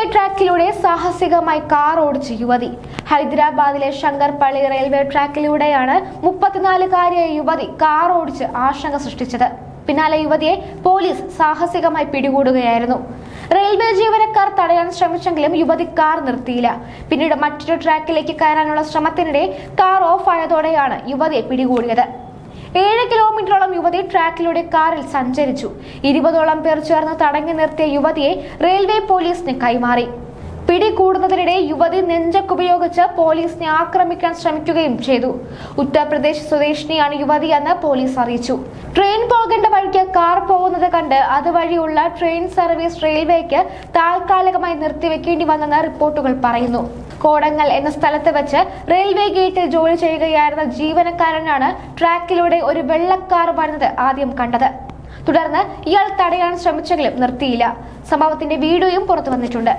Railway ട്രാക്കിലൂടെ സാഹസികമായി car ഓടിച്ച യുവതി. ഹൈദരാബാദിലെ ശങ്കർപള്ളി റെയിൽവേ ട്രാക്കിലൂടെയാണ് മുപ്പത്തിനാലുകാരിയായ യുവതി കാർ ഓടിച്ച് ആശങ്ക സൃഷ്ടിച്ചത്. പിന്നാലെ യുവതിയെ പോലീസ് സാഹസികമായി പിടികൂടുകയായിരുന്നു. റെയിൽവേ ജീവനക്കാർ തടയാൻ ശ്രമിച്ചെങ്കിലും യുവതി കാർ നിർത്തിയില്ല. പിന്നീട് മറ്റൊരു ട്രാക്കിലേക്ക് കയറാനുള്ള ശ്രമത്തിനിടെ കാർ ഓഫ് ആയതോടെയാണ് യുവതിയെ പിടികൂടിയത്. ഏഴ് കിലോമീറ്ററോളം യുവതി ട്രാക്കിലൂടെ കാറിൽ സഞ്ചരിച്ചു. ഇരുപതോളം പേർ ചേർന്ന് തടഞ്ഞു നിർത്തിയ യുവതിയെ റെയിൽവേ പോലീസിന് കൈമാറി. പിടികൂടുന്നതിനിടെ യുവതി നെഞ്ചക്കുപയോഗിച്ച് പോലീസിനെ ആക്രമിക്കാൻ ശ്രമിക്കുകയും ചെയ്തു. ഉത്തർപ്രദേശ് സ്വദേശിനിയാണ് യുവതിയെന്ന് പോലീസ് അറിയിച്ചു. ട്രെയിൻ പോകേണ്ട വഴിക്ക് കാർ പോകുന്നത് കണ്ട് അതുവഴിയുള്ള ട്രെയിൻ സർവീസ് റെയിൽവേക്ക് താൽക്കാലികമായി നിർത്തിവെക്കേണ്ടി വന്നെന്ന് റിപ്പോർട്ടുകൾ പറയുന്നു. കോടങ്ങൽ എന്ന സ്ഥലത്ത് വെച്ച് റെയിൽവേ ഗേറ്റിൽ ജോലി ചെയ്യുകയായിരുന്ന ജീവനക്കാരനാണ് ട്രാക്കിലൂടെ ഒരു വെള്ളക്കാർ വരുന്നത് ആദ്യം കണ്ടത്. തുടർന്ന് ഇയാൾ തടയാൻ ശ്രമിച്ചെങ്കിലും നിർത്തിയില്ല. സംഭവത്തിന്റെ വീഡിയോയും പുറത്തു വന്നിട്ടുണ്ട്.